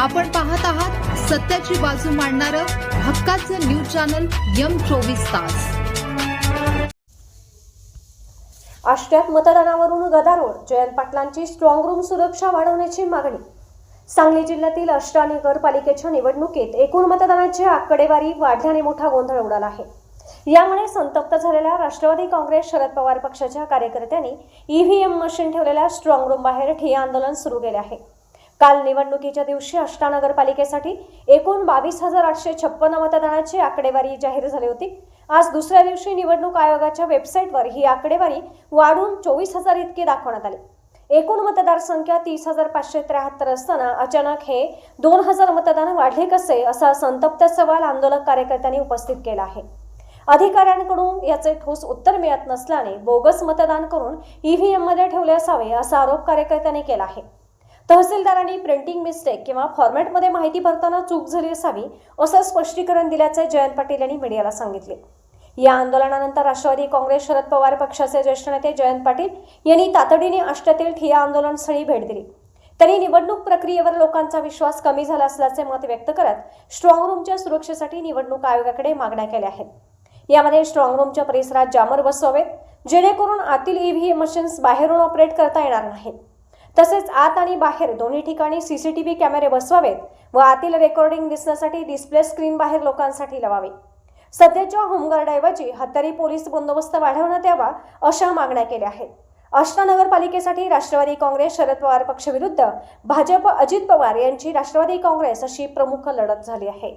आपण पाहत आहात सत्याची बाजू मांडणारं हक्काचं न्यूज चॅनल यम चोवीस तास. आष्ट्यात मतदानावरून गदारोळ. जयंत पाटलांची स्ट्रॉंग रूम सुरक्षा वाढवण्याची मागणी. सांगली जिल्ह्यातील अष्टा नगरपालिकेच्या निवडणुकीत एकूण मतदानाची आकडेवारी वाढल्याने मोठा गोंधळ उडाला आहे. यामुळे संतप्त झालेल्या राष्ट्रवादी काँग्रेस शरद पवार पक्षाच्या कार्यकर्त्यांनी ईव्हीएम मशीन ठेवलेल्या स्ट्रॉंग रूम बाहेर ठिय्या आंदोलन सुरू केले आहे. काल निवडणुकीच्या दिवशी अष्टा नगरपालिकेसाठी एकूण बावीस हजार आठशे छप्पन्न मतदानाची आकडेवारी जाहीर झाली होती. आज दुसऱ्या दिवशी निवडणूक आयोगाच्या वेबसाईटवर ही आकडेवारी वाढून चोवीस हजार इतकी दाखवण्यात आली. एकूण मतदारसंख्या तीस हजार पाचशे त्र्याहत्तर असताना अचानक हे दोन हजार मतदान वाढले कसे असा संतप्त सवाल आंदोलक कार्यकर्त्यांनी उपस्थित केला आहे. अधिकाऱ्यांकडून याचे ठोस उत्तर मिळत नसल्याने बोगस मतदान करून ईव्हीएममध्ये ठेवले असावे असा आरोप कार्यकर्त्यांनी केला आहे. तहसीलदारांनी प्रिंटिंग मिस्टेक किंवा फॉर्मॅटमध्ये माहिती भरताना चूक झाली असावी असं स्पष्टीकरण दिल्याचे जयंत पाटील यांनी मीडियाला सांगितले. या आंदोलनानंतर राष्ट्रवादी काँग्रेस शरद पवार पक्षाचे ज्येष्ठ नेते जयंत पाटील यांनी तातडीने आष्ट्यातील ठिया आंदोलनस्थळी भेट दिली. त्यांनी निवडणूक प्रक्रियेवर लोकांचा विश्वास कमी झाला असल्याचे मत व्यक्त करत स्ट्रॉंग रूमच्या सुरक्षेसाठी निवडणूक आयोगाकडे मागण्या केल्या आहेत. यामध्ये स्ट्रॉंग रूमच्या परिसरात जामर बसवावेत जेणेकरून आतील ईव्हीएम मशीन्स बाहेरून ऑपरेट करता येणार नाहीत. तसेच आत आणि बाहेर दोन्ही ठिकाणी सीसीटीव्ही कॅमेरे बसवावेत व आतील रेकॉर्डिंग दिसण्यासाठी डिस्प्ले स्क्रीन बाहेर लोकांसाठी लावावी. सध्याच्या होमगार्डऐवजी हत्यारी पोलीस बंदोबस्त वाढवण्यात यावा अशा मागण्या केल्या आहेत. अष्टा नगरपालिकेसाठी राष्ट्रवादी काँग्रेस शरद पवार पक्षविरुद्ध भाजप अजित पवार यांची राष्ट्रवादी काँग्रेस अशी प्रमुख लढत झाली आहे.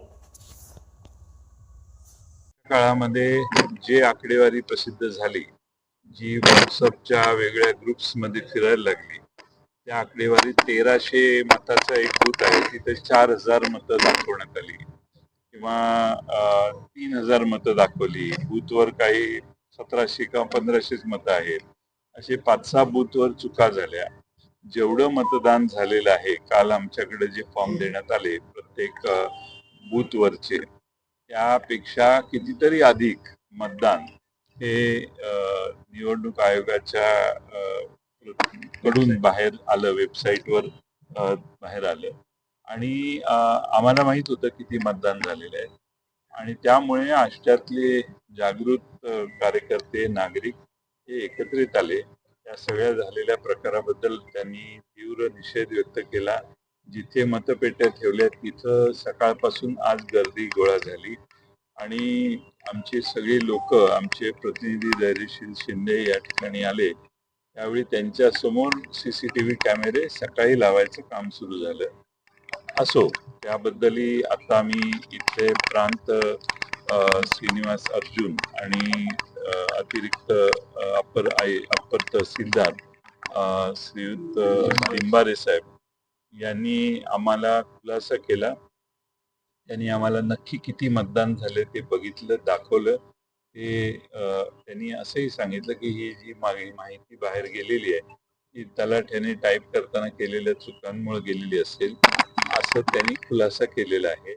काळामध्ये जे आकडेवारी प्रसिद्ध झाली जी व्हॉट्सअपच्या वेगळ्या ग्रुप्समध्ये फिरायला लागली त्या आकडेवारीत तेराशे मताचा एक बूथ आहे. तिथे चार हजार मतं दाखवण्यात आली. किंवा तीन हजार मतं दाखवली. बूथवर काही सतराशे किंवा पंधराशेच मतं आहेत. असे पाच सहा बूथवर चुका झाल्या. जेवढं मतदान झालेलं आहे काल आमच्याकडे जे फॉर्म देण्यात आले प्रत्येक बूथवरचे त्यापेक्षा कितीतरी अधिक मतदान हे निवडणूक आयोगाच्या कडून बाहेर आलं वेबसाईटवर बाहेर आलं. आणि आम्हाला माहीत होतं किती मतदान झालेलं आहे. आणि त्यामुळे आष्ट्यातले जागृत कार्यकर्ते नागरिक हे एकत्रित आले. या सगळ्या झालेल्या प्रकाराबद्दल त्यांनी तीव्र निषेध व्यक्त केला. जिथे मतपेट्या ठेवल्या तिथं सकाळपासून आज गर्दी गोळा झाली. आणि आमचे सगळे लोक आमचे प्रतिनिधी धैर्यशील शिंदे या ठिकाणी आले. त्यावेळी त्यांच्यासमोर सीसीटीव्ही कॅमेरे सकाळी लावायचं काम सुरू झालं. असो त्याबद्दलही आता आम्ही इथले प्रांत श्रीनिवास अर्जुन आणि अतिरिक्त upper I upper tahsildar Shriyut Limbare साहेब यांनी आम्हाला खुलासा केला. त्यांनी आम्हाला नक्की किती मतदान झाले ते बघितलं दाखवलं. ते त्यांनी असंही सांगितलं की ही जी माहिती बाहेर गेलेली आहे ती तलाठ्याने टाईप करताना केलेल्या चुकांमुळे गेलेली असेल असं त्यांनी खुलासा केलेला आहे.